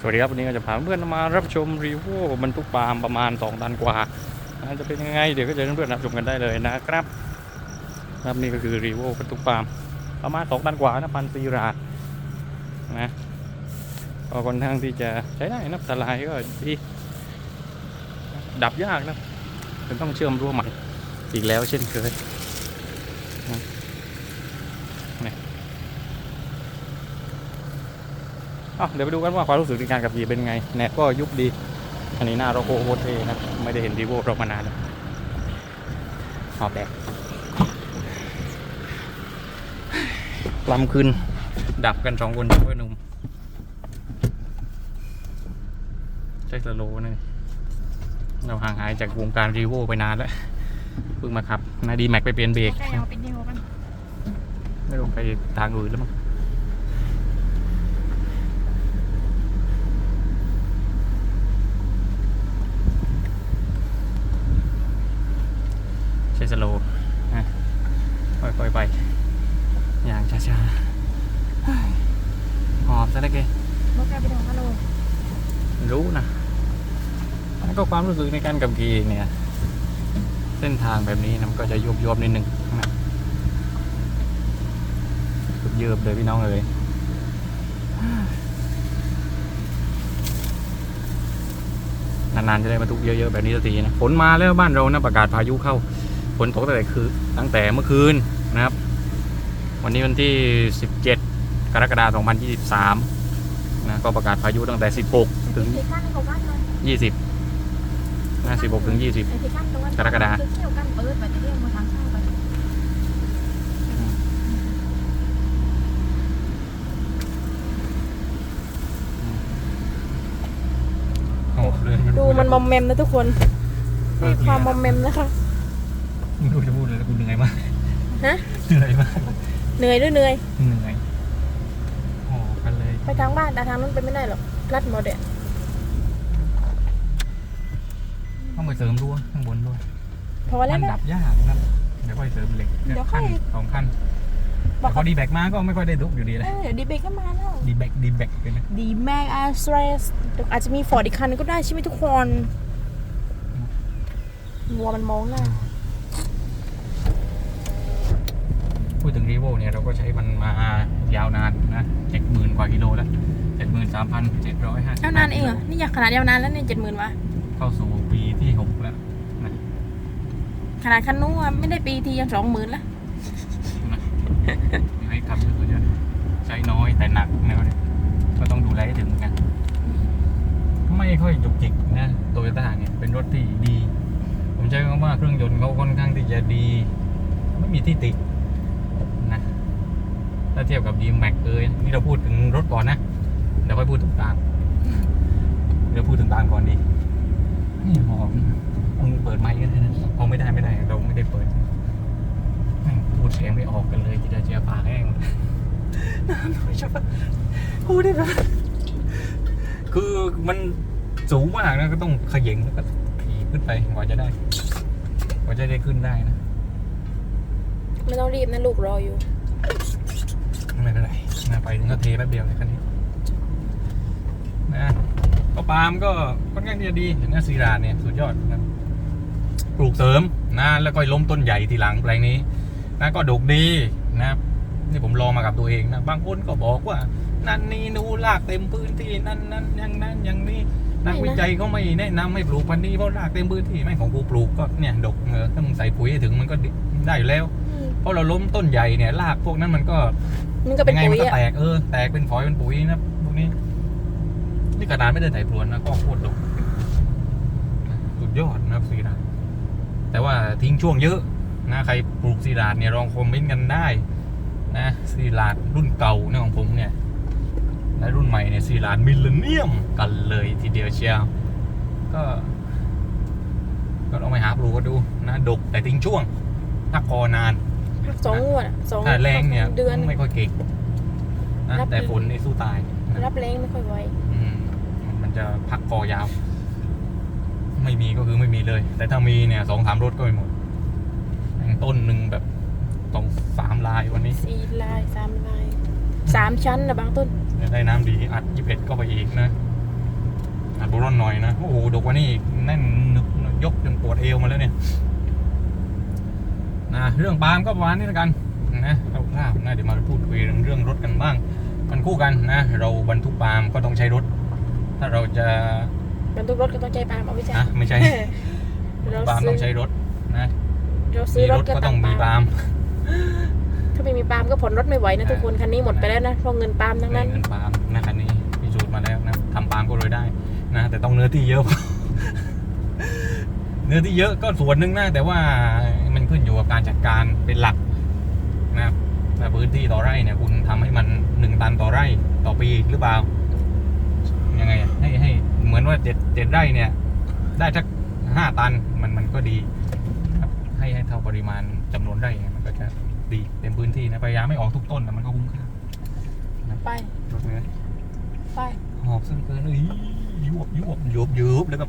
สวัสดีครับวันนี้ก็จะพาเพื่อนมารับชมรีวิวบรรทุกปาล์มประมาณ2ตันกว่าจะเป็นยังไงเดี๋ยวก็จะเพื่อนๆรับชมกันได้เลยนะครับครับนี่ก็คือรีวิวบรรทุกปาล์มประมาณ2ตันกว่านะพันซีราดนะก็ค่อนข้างที่จะใช้ได้นะสลายก็ดีดับยากนะจะต้องเชื่อมรั่วใหม่อีกแล้วเช่นเคย อ้าว เดี๋ยวไปดูกันว่าความรู้สึกในการขับขี่เป็นไงแหนบก็ยุบดี อันนี้หน้าเราโคโคตรเท่นะ ไม่ได้เห็นรีโวเรามานานแล้วหอบแดกลำคืน ดับกันสองคนช่วยหนุ่มใช้สโลว์นี่เราห่างหายจากวงการรีโวไปนานแล้วเพิ่งมาขับนาดีแม็กไปเปลี่ยนเบรกใกล้เอาเป็นเดียวกันไม่ลงไปทางอื่นแล้วมั้ง รู้สึกในการกับขี่เนี่ย เส้นทางแบบนี้มันก็จะยุบยบนิดนึงนะเยืบเลยพี่น้องเลยนานๆจะได้มาทุกเยอะๆแบบนี้สักทีนะฝนมาแล้วบ้านเรานะประกาศพายุเข้าฝนตกตั้งแต่คือ ตั้งแต่เมื่อคืนนะครับ วันนี้วันที่ 17 กรกฎาคม 2023นะก็ประกาศพายุตั้งแต่ 16 ถึง 20 ห้าสิบหกถึงยี่สิบกรกฎาดูมันมอมแมมนะทุกคนมีความมอมแมมนะคะมึงดูจะพูดเลยแล้วกูเหนื่อยมากฮะเหนื่อยมากเหนื่อยด้วยเหนื่อยเหนื่อยอ๋อกันเลย ไปทางบ้านแต่ทางนั้นไปไม่ได้หรอกรัดหมดเด็ด ต้องไปเสริมรั้วข้างบนด้วยพอแล้มัวนนะ ดับยากนะเดี๋ยวค่อยเสริมเหล็กเดี๋ยวค่ขั้อนยสองขั้นบอแต่กพอดีแบกมาก็ไม่ค่อยได้ดุกอยู่ดีเอเลยอเดี๋ยวดีเบรกก็มาแล้ว ดีแบกดีแบกกันนะดีแม็กอาร์สเตรสอาจจะมีฟอร์ดอีกคันก็ได้ใช่ไหมทุกคนวัวมันมองหน้าพูดถึงรีโวเนี่ยเราก็ใช้มันมายาวนานนะเจ็ดหมื่นกว่ากิโลแล้วเจ็ดหมื่นสามพันเจ็ดร้อยห้าสิบยาวนานเองเหรอ นี่อยากขนาดยาวนานแล้วเนี่ยเจ็ดหมื่นวะ เข้าสู่ปีที่หกแล้วนะขนาดคันนู้นอะไม่ได้ปีทียังสองหมื่นละนะมีให้ทำก็คือจะใช้น้อยแต่หนักนะเนี่ยก็ต้องดูแลให้ถึงเหมือนกันไม่ค่อยจุกจิกนะโตโยต้าเนี่ยเป็นรถที่ดี ผมใช้คำว่าเครื่องยนต์เขาค่อนข้างที่จะดี ไม่มีที่ตินะถ้าเทียบกับดีแม็กเอยนี่เราพูดถึงรถก่อนนะเดี๋ยวค่อยพูดถึงตามเดี๋ยวพูดถึงตามก่อนดี นี่หอมมึงเปิดไมค์กันนะพอไม่ได้ไม่ได้ เราไม่ได้เปิดแม่งพูดเสียงไม่ออกกันเลยจีดาเจียปากแห้งพูดได้ไหมคือมันสูงมากนะก็ต้องเขย่งแล้วก็ขี่ขึ้นไปกว่าจะได้กว่าจะได้ขึ้นได้นะไม่ต้องรีบนะลูกรออยู่ ไม่เป็นไรนะไปถึงก็เทแป๊บเดียวเลยคันนี้นะ ก็ปาล์มก็ค่อนข้างที่จะดีเห็นนะซีราเนี่ยสุดยอดนะปลูกเสริมนะแล้วก็ล้มต้นใหญ่ทีหลังแปลงนี้นะก็ดกดีนะครับนี่ผมลองมากับตัวเองนะบางคนก็บอกว่า นั่นนี่นูนลากเต็มพื้นที่นั่นนั่นอย่างนั้นอย่างนี้นักไม่นะวิจัยเขาไม่แนะนำให้ปลูกพันธุ์นี้เพราะรากเต็มพื้นที่ไม่ของกูปลูกก็เนี่ยดกเออถ้ามึงใส่ปุ๋ยให้ถึงมันก็ได้อยู่แล้ว เพราะเราล้มต้นใหญ่เนี่ยรากพวกนั้นมันก็มันก็เป็นยังไงปุ๋มัยนก็อะแตกเออแตกเป็นฝอยเป็นปุ๋ยนะพวกนี้ นี่กระดานไม่ได้ไถพรวนนะก็โคตรดกสุดยอดนะครับซีราดแต่ว่าทิ้งช่วงเยอะนะใครปลูกซีราดเนี่ยลองคอมเมนต์กันได้นะซีราดรุ่นเก่าเนี่ยของผมเนี่ยและรุ่นใหม่เนี่ยซีราดมิลเลนเนียมกันเลยทีเดียวเชียวก็ก็ลองไปหาปลูกกันดูนะดกแต่ทิ้งช่วงถ้าคอนานพักสองงวดอะสองถ้าแรงเนี่ยเดือนไม่ค่อยเก่งนะรับแต่ฝนนี่สู้ตายนะรับแรงไม่ค่อยไหวอืมมัน จะพักคอยาว ไม่มีก็คือไม่มีเลย แต่ถ้ามีเนี่ยสองสามรถก็ไม่หมดแม่งต้นหนึ่งแบบสองสามลายวันนี้สี่ลายสามลายสามชั้นนะบางต้นได้น้ำดีอัดยี่สิบเอ็ดก็ไปอีกนะอัดโบรอนหน่อยนะ โอ้โหดกกว่านี้อีกแน่นหนึบยกจนปวดเอวมาแล้วเนี่ยนะเรื่องปาล์มก็ประมาณนี้แล้วกันนะเอาภาพนะเดี๋ยวมาพูดคุยเรื่องเรื่องรถกันบ้างมันคู่กันนะ เราบรรทุกปาล์มก็ต้องใช้รถ ถ้าเราจะบรรทุกรถก็ต้องใจปาล์มเอาไม่ใช่นะไม่ใช่ เราปาล์มซื้ต้อองใช้รถนะเราซื้อมีรรถถก็ก็ต้ต้อองงปามีล์มปาล์มถ้าไม่มีปาล์มก็ผ่อนรถไม่ไหวนะทุกคนคันนี้หมดไปแล้วนะเพราะเงินปาล์มทั้งนั้น เงินปาล์มนะคันนี้พิสูจน์มาแล้วนะทำปาล์มก็รวยได้นะแต่ต้องเนื้อที่เยอะ เนื้อที่เยอะก็ส่วนหนึ่งนะแต่ว่ามันขึ้นอยู่กับการจัดการเป็นหลักนะครับนะพื้นที่ต่อไร่เนี่ยคุณทำให้มันหนึ่งตันต่อไร่ต่อปีหรือเปล่า ยังไงอะให้ให้เหมือนว่าเจ็ดเจ็ดไร่เนี่ย ได้สักห้าตันมันมันก็ดีครับให้ให้เท่าปริมาณจำนวนไร่เนี่ยมันก็จะดีเต็มพื้นที่นะพยายามไม่ออกทุกต้นนะมันก็คุ้มค่าไปรถเนื้อไปหอบซึ่งเกินเอ้ยยวบยวบยวบยวบแล้วก็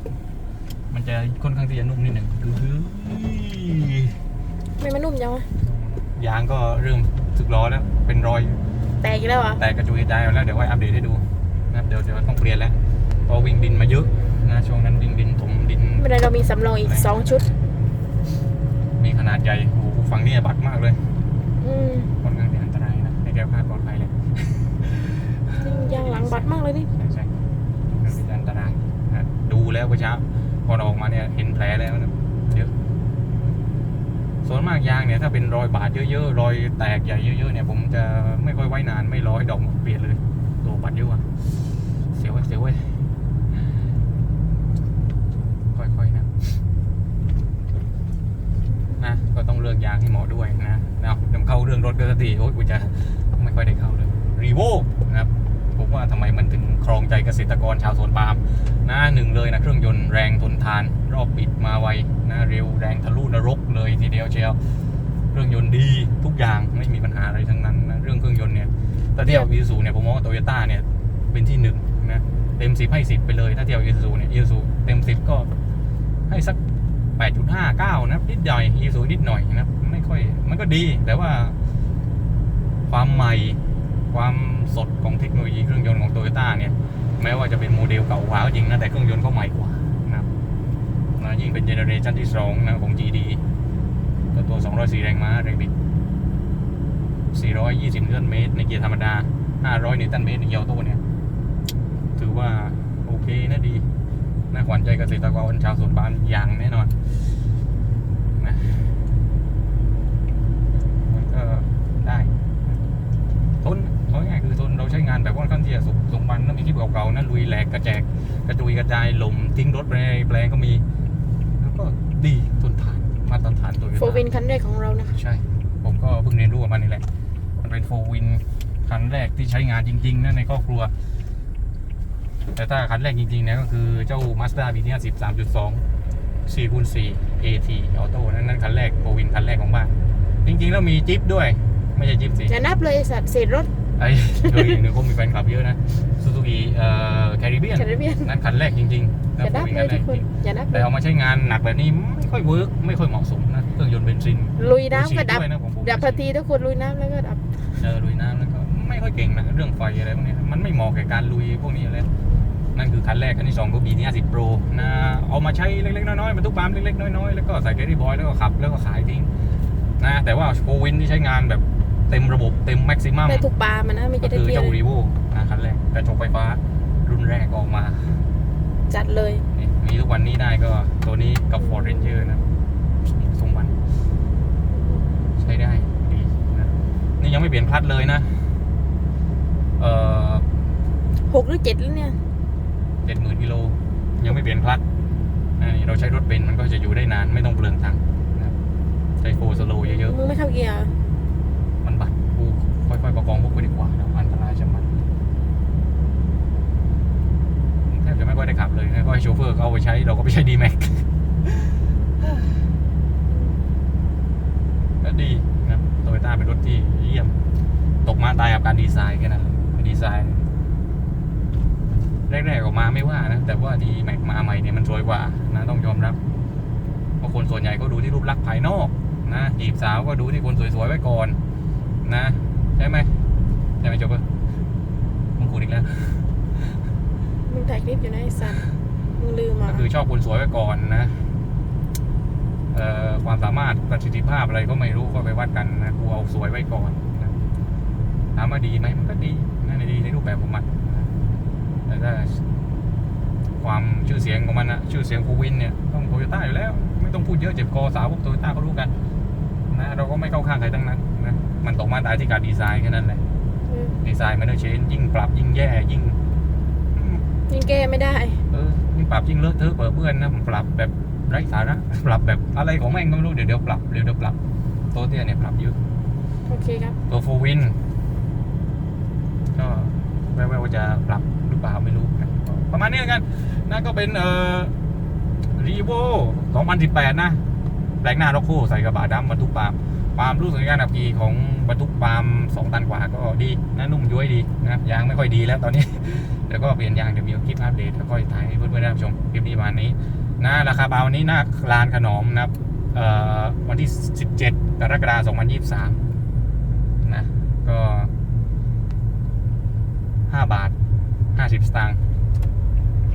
มันจะค่อนข้างที่จะนุ่มนิดหนึ่งคือไม่มันนุ่มจังวะยางก็เริ่มสึกล้อแล้วเป็นรอย แตกอีกแล้วเหรอะแตกกระจุยกระจายหมดแล้วเดี๋ยวค่อยอัปเดตให้ดู นะครับเดี๋ยวเดี๋ยวต้องเปลี่ยนแล้วเพอวิ่งดินมาเยอะนะช่วงนั้นวิ่งดินถมดินไม่เป็นไรเรามีสำรองอีกสองชุด มีขนาดใหญ่โอ้โหฝั่งนี้บัดมากเลยอืมค่อนข้างที่อันตรายนะให้แก้วคลาดปลอดภัยเลยจริงยางหลังบัดมากเลยนี่ใช่ใช่ค่อนข้างที่จะอันตรายนะดูแล้วเมื่อเช้าพอเราออกมาเนี่ยเห็นแผลแล้วนะเยอะส่วนมากยางเนี่ยถ้าเป็นรอยบาดเยอะๆรอยแตกใหญ่เยอะๆเนี่ยผมจะไม่ค่อยไว้นานไม่ร้อยดอกเปลี่ยนเลยโลบาดเยอะอะเสียวเว้ยเสียวเว้ยค่อยๆนะนะก็ต้องเลื อกยาด้วยนะเนะเดี๋ยวเข้าเรื่องรถก็สติโอ้ยกูจะไม่ค่อยได้เข้าเลยรีโวนะครับผมว่าทำไมมันถึงครองใจเกษตรกรชาวสวนปาล์มนะหนึ่งเลยนะเครื่องยนต์แรงทนทาน รอบปิดมาไวนะเร็วแรงทะลุนรกเลยทีเดียวเชียวเครื่องยนต์ดีทุกอย่างไม่มีปัญหาอะไรทั้งนั้นนะเรื่องเครื่องยนต์เนี่ยถ้าเทียบอีซูเนี่ยผมมองว่าโตโยต้าเนี่ยเป็นที่หนึ่งนะเต็มสิบให้สิบไปเลยถ้าเทียบอีซูเนี่ยอีซูเต็มสิบก็ให้สักแปดจุดห้าเก้านะนิดหน่อยอีซูนิดหน่อยนะ ไม่ค่อย มันก็ดี แต่ว่า ความใหม่ ความสดของเทคโนโลยีเครื่องยนต์ของโตโยต้าเนี่ย แม้ว่าจะเป็นโมเดลเก่ากว่าก็จริงนะ แต่เครื่องยนต์เขาใหม่กว่านะครับนะยิ่งเป็นเจเนอเรชันที่สองนะของ GD ตัวตัว 204 แรงม้าแรงบิด 420นิวตันเมตรในเกียร์ธรรมดา 500นิวตันเมตรในเกียร์ออโต้เนี่ย ถือว่าโอเคนะดีน่าขวัญใจเกษตรกรชาวสวนปาล์มอย่างแน่นอนนะมันก็ได้ ทนเอาง่ายๆคือทนเราใช้งานแบบค่อนข้างที่จะสุขสมบันนะมีที่เก่าๆนะลุยแหลกกระแจกกระจุยกระจายลมทิ้งรถไปในแปลงก็มี แล้วก็ดีทนทานมาตรฐานตัวโฟวินคันแรกของเรานะคะใช่ ผมก็เพิ่งเรียนรู้กับมันนี่แหละ มันเป็นโฟวินคันแรกที่ใช้งานจริงๆนะในครอบครัว แต่ถ้าคันแรกจริงๆเนี่ยก็คือเจ้า Mazda b ที่50 3.2 4คูณ4 AT ออโต้นั่นนั่นคันแรกโฟวินคันแรกของบ้านจริงๆแล้วมีจิ๊บด้วย ไม่ใช่จิ๊บสิอย่านับเลยไอ้สัตว์เศษรถ ไอ้โดยอีกหนึ่งคนมีแฟนคลับเยอะนะซูซูกิเอ่อแคริเบียนแคริเบียนนั่นคันแรกจริงๆอย่านับโฟวิเลยคันแรทุกกจคนริงอย่านับเลแต่ยเอามาใช้งานหนักแบบนี้ไม่ค่อยเวิร์กไม่ค่อยเหมาะสมนะเครื่องยนต์เบนซินลุยน้ำก็ดับด้วยนะผมผมดับทันทีทุกคนลุยน้ำแล้วก็ดับเจอลุยน้ำแล้วก็ไม่ค่อยเก่งนะเรื่องไฟอะไรพวกนี้มันไม่เหมาะแก่การลุยพวกนี้เลยนั่นคือคันแรกคันที่สองก็บีที่50 Pro นะเอามาใช้เล็กๆน้อยๆบรรทุกปาล์มเล็กๆน้อยๆแล้วก็ใส่เดรี่บอยแล้วก็ขับแล้วก็ขายทิ้งนะแต่ว่าโฟวินที่ใช้งานแบบ เต็มระบบเต็มแม็กซิมัมได้ทุกปลามันนะไม่ก็จะได้คือเที่ยวเจ้ารีโวนะคันแรกกระจกไฟฟ้ารุ่นแรกออกมา จัดเลยนี่มีทุกวันนี้ได้ก็ตัวนี้กับ Ford Ranger นะสมบันใช้ได้ดีนะนี่ยังไม่เปลี่ยนคลัตช์เลยนะ เอ่อหกหรือเจ็ดแล้วเนี่ยเจ็ดหมื่นกิโลยังไม่เปลี่ยนคลัตช์อันนี้เราใช้รถเบนซ์มันก็จะอยู่ได้นานไม่ต้องเปลืองตังค์นะครับใช้โฟสโลเยอะมึงไม่เข้าเกียร์เหรอ ๆ มันบัดกู ค่อยประคองพวกไปดีกว่านะอันตรายจะมันแทบจะไม่ค่อยได้ขับเลยนะก็ให้โชเฟอร์เขาเอาไปใช้เราก็ไปใช้ดีแม็กก็ดีนะโตโยต้าเป็นรถที่เยี่ยม ตกมาตายกับการดีไซน์แค่นั้นดีไซน์แรกๆออกมาไม่ว่านะ แต่ว่าดีแม็กมาใหม่เนี่ยมันสวยกว่านะต้องยอมรับเพราะคนส่วนใหญ่ก็ดูที่รูปลักษณ์ภายนอกนะจีบสาวก็ดูที่คนสวยๆไว้ก่อนนะ ใช่ไหมใช่ไหมจบปะมึงกูดอีกแล้ว มึงถ่ายคลิปอยู่นะไอ้สัตว์มึงลืมอะก็คือชอบคนสวยไว้ก่อนนะเอ่อความสามารถประสิทธิภาพอะไรก็ไม่รู้ก็ไปวัดกันนะกูเอาสวยไว้ก่อนนะถามว่าดีไหมมันก็ดีนะดีในรูปแบบของมันนะแต่ถ้าความชื่อเสียงของมันนะชื่อเสียงฟูวินเนี่ยต้องโตโยต้าอยู่แล้ว ไม่ต้องพูดเยอะเจ็บคอสาวกโตโยต้าเขารู้กัน นะ เราก็ไม่เข้าข้างใครทั้งนั้นนะมันตกมาตายที่การดีไซน์แค่นั้นแหละเออดีไซน์มันเชนยิ่งปรับยิ่งแย่ยิ่งยังแก้ไม่ได้เออยิ่งปรับยิ่งเลอะเทอะเปื้อนเปื้อนนะผมปรับแบบไร้สาระปรับแบบอะไรของแม่งก็ไม่รู้เดี๋ยวเดี๋ยวปรับเดี๋ยวเดี๋ยวปรับตัวเตี้ยเนี่ยปรับเยอะโอเคครับตัวโฟวินก็แววๆว่าจะปรับหรือเปล่าไม่รู้นะก็ประมาณนี้แล้วกันนะก็เป็นเอ่อรีโว2018 นะ แปลงหน้ารถคู่ใส่กระบะดำบรรทุกปาล์มความรู้สึกในการขับขี่ของบรรทุกปาล์ม2 ตันกว่าก็ดีนะนุ่มย้วยดีนะครับยางไม่ค่อยดีแล้วตอนนี้เดี๋ยวก็เปลี่ยนยางเดี๋ยวมีคลิปอัปเดตแล้วก็ถ่ายให้เพื่อนๆได้รับชมคลิปนี้ประมาณนี้นะราคาปาล์มวันนี้หน้าลานขนมนะครับวันที่ 17 กรกฎาคม 2023 นะ ก็ 5 บาท 50 สตางค์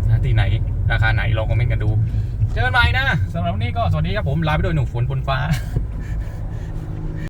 นะที่ไหน ราคาไหนลองคอมเมนต์กันดู เจอกันใหม่นะสำหรับวันนี้ก็สวัสดีครับผมลาไปด้วยหนุ่มฝนบนฟ้า